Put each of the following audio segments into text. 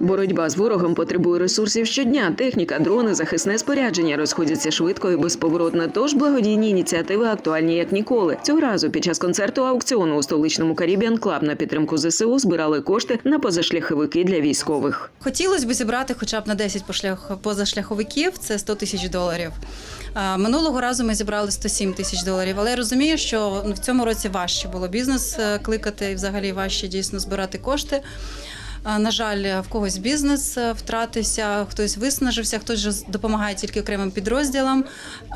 Боротьба з ворогом потребує ресурсів щодня. Техніка, дрони, захисне спорядження розходяться швидко і безповоротно. Тож благодійні ініціативи актуальні як ніколи. Цього разу під час концерту аукціону у столичному Caribbean Club на підтримку ЗСУ збирали кошти на позашляховики для військових. Хотілося б зібрати хоча б на 10 пошлях- позашляховиків, це 100 тисяч доларів. Минулого разу ми зібрали 107 тисяч доларів, але я розумію, що в цьому році важче було бізнес е, кликати і взагалі важче дійсно збирати кошти. На жаль, в когось бізнес е, втратився, хтось виснажився, хтось допомагає тільки окремим підрозділам.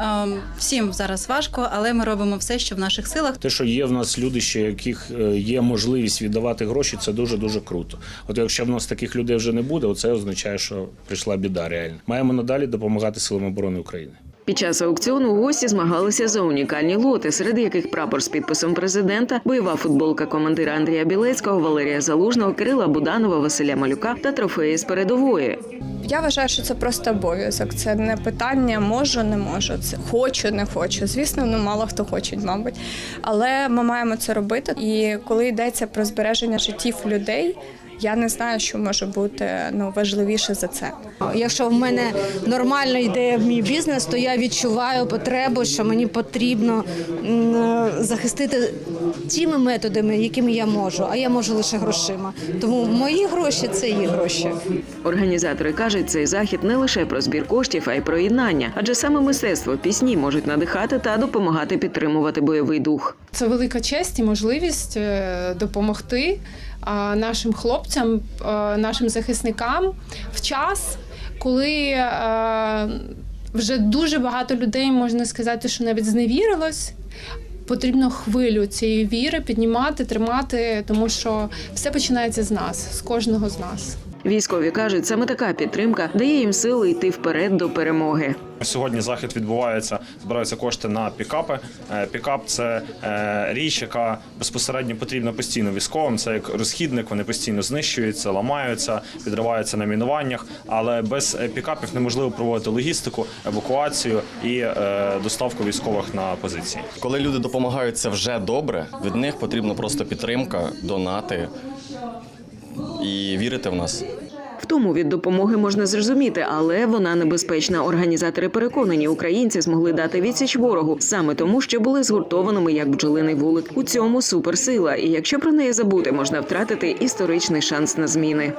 Ем, Всім зараз важко, але ми робимо все, що в наших силах. Те, що є в нас люди, ще яких е, є можливість віддавати гроші, це дуже дуже круто. От якщо в нас таких людей вже не буде, це означає, що прийшла біда реально. Маємо надалі допомагати силам оборони України. Під час аукціону гості змагалися за унікальні лоти, серед яких прапор з підписом президента, бойова футболка командира Андрія Білецького, Валерія Залужного, Кирила Буданова, Василя Малюка та трофеї з передової. Я вважаю, що це просто обов'язок. Це не питання можу, не можу. Це хочу, не хочу. Звісно, ну мало хто хоче, мабуть. Але ми маємо це робити. І коли йдеться про збереження життів людей, я не знаю, що може бути ну важливіше за це. Якщо в мене нормально йде мій бізнес, то я відчуваю потребу, що мені потрібно е, захистити тими методами, якими я можу, а я можу лише грошима. Тому мої гроші це їх гроші. Організатори кажуть, цей захід не лише про збір коштів, а й про єднання, адже саме мистецтво пісні можуть надихати та допомагати підтримувати бойовий дух. Це велика честь і можливість е, допомогти нашим хлопцям, е, нашим захисникам в час, коли е, вже дуже багато людей можна сказати, що навіть зневірилось. Потрібно хвилю цієї віри піднімати, тримати, тому що все починається з нас, з кожного з нас. Військові кажуть, саме така підтримка дає їм сили йти вперед до перемоги. Сьогодні захід відбувається, збираються кошти на пікапи. Е, Пікап це е, річ, яка безпосередньо потрібна постійно військовим. Це як розхідник, вони постійно знищуються, ламаються, підриваються на мінуваннях. Але без е, пікапів неможливо проводити логістику, евакуацію і доставку військових на позиції. Коли люди допомагають, це вже добре. Від них потрібна просто підтримка, донати і вірити в нас. Втому від допомоги можна зрозуміти, але вона небезпечна. Організатори переконані, українці змогли дати відсіч ворогу саме тому, що були згуртованими як бджолиний вулик. У цьому суперсила. І якщо про неї забути, можна втратити історичний шанс на зміни.